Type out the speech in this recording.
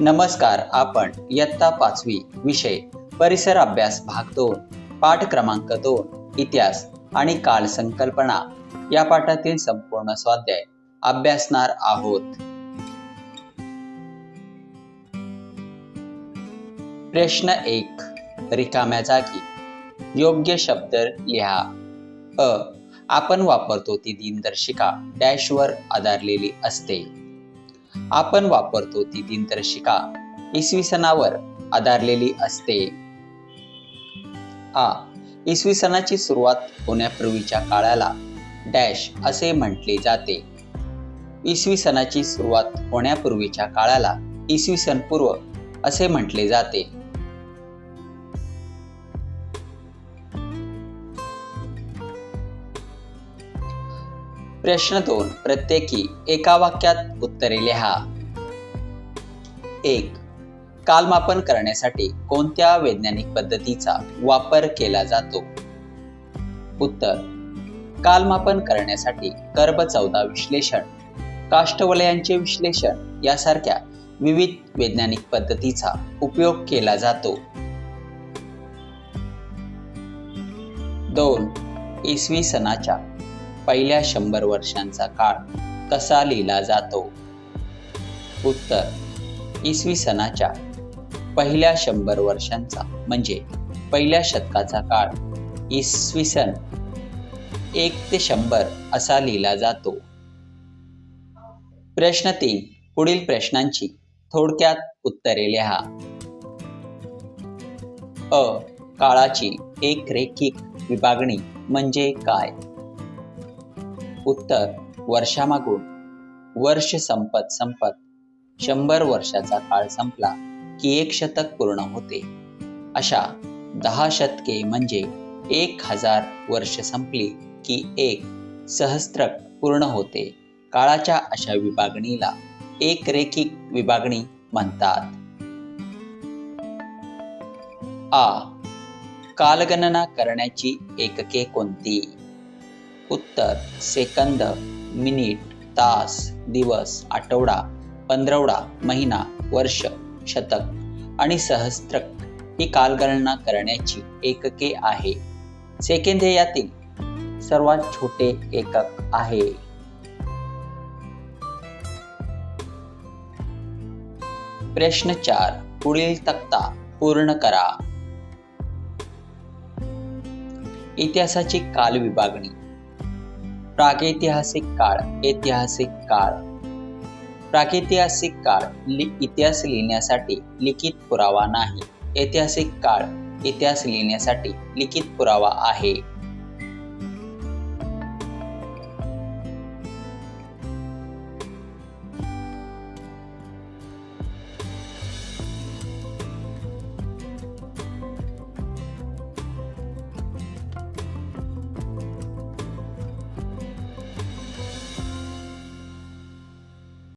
नमस्कार आपण इयत्ता पाचवी विषय परिसर अभ्यास भाग दोन पाठ क्रमांक दोन इतिहास आणि काळ संकल्पना. या पाठातील संपूर्ण स्वाध्याय अभ्यासणार आहोत. प्रश्न एक रिकाम्या जागी. योग्य शब्द लिहा. अ आपण वापरतो ती दिनदर्शिका डॅशवर आधारलेली असते. आपण वापरतो ती दिनदर्शिका. इसवी सणावर आधारलेली असते. आ. इसवी सणाची सुरुवात होण्यापूर्वीच्या काळाला डॅश असे म्हटले जाते. इसवी सणाची सुरुवात होण्यापूर्वीच्या काळाला इसवी सन पूर्व असे म्हटले जाते. प्रश्न दोन प्रत्येकी एका वाक्यात उत्तरे लिहा. एक कालमापन करण्यासाठी कोणत्या वैज्ञानिक पद्धतीचा वापर केला जातो? उत्तर कालमापन करण्यासाठी कर्ब चौदा विश्लेषण काष्ठवलयांचे विश्लेषण यासारख्या विविध वैज्ञानिक पद्धतीचा उपयोग केला जातो. दोन इसवी सणाच्या पहिल्या शंभर वर्षांचा काळ कसा लिहिला जातो? उत्तर इसवी सणाच्या पहिल्या शंभर वर्षांचा म्हणजे पहिल्या शतकाचा काळ. इसवी सन एक ते शंभर असा लिहिला जातो. प्रश्न तीन पुढील प्रश्नांची थोडक्यात उत्तरे लिहा. अ काळाची एक रेखिक विभागणी म्हणजे काय? उत्तर वर्षामागून. वर्ष संपत संपत शंभर वर्षाचा काळ संपला की एक शतक पूर्ण होते. अशा दहा शतके म्हणजे एक हजार वर्ष संपली की एक सहस्त्रक पूर्ण होते. काळाच्या अशा विभागणीला एक रेखिक विभागणी म्हणतात. आ. कालगणना करण्याची एकके कोणती? उत्तर सेकंद मिनिट तास दिवस आठवडा पंधरवडा महिना वर्ष शतक आणि सहस्त्रक ही कालगणना करण्याची एकके आहे. सेकंद हे यातील सर्वात छोटे एकक आहे. प्रश्न चार पुढील तक्ता पूर्ण करा. इतिहासाची काल विभागणी प्रागैतिहासिक काळ ऐतिहासिक काळ. प्रागैतिहासिक काळ लि इतिहास लिहिण्यासाठी लिखित पुरावा नाही. ऐतिहासिक काळ इतिहास लिहिण्यासाठी लिखित पुरावा आहे.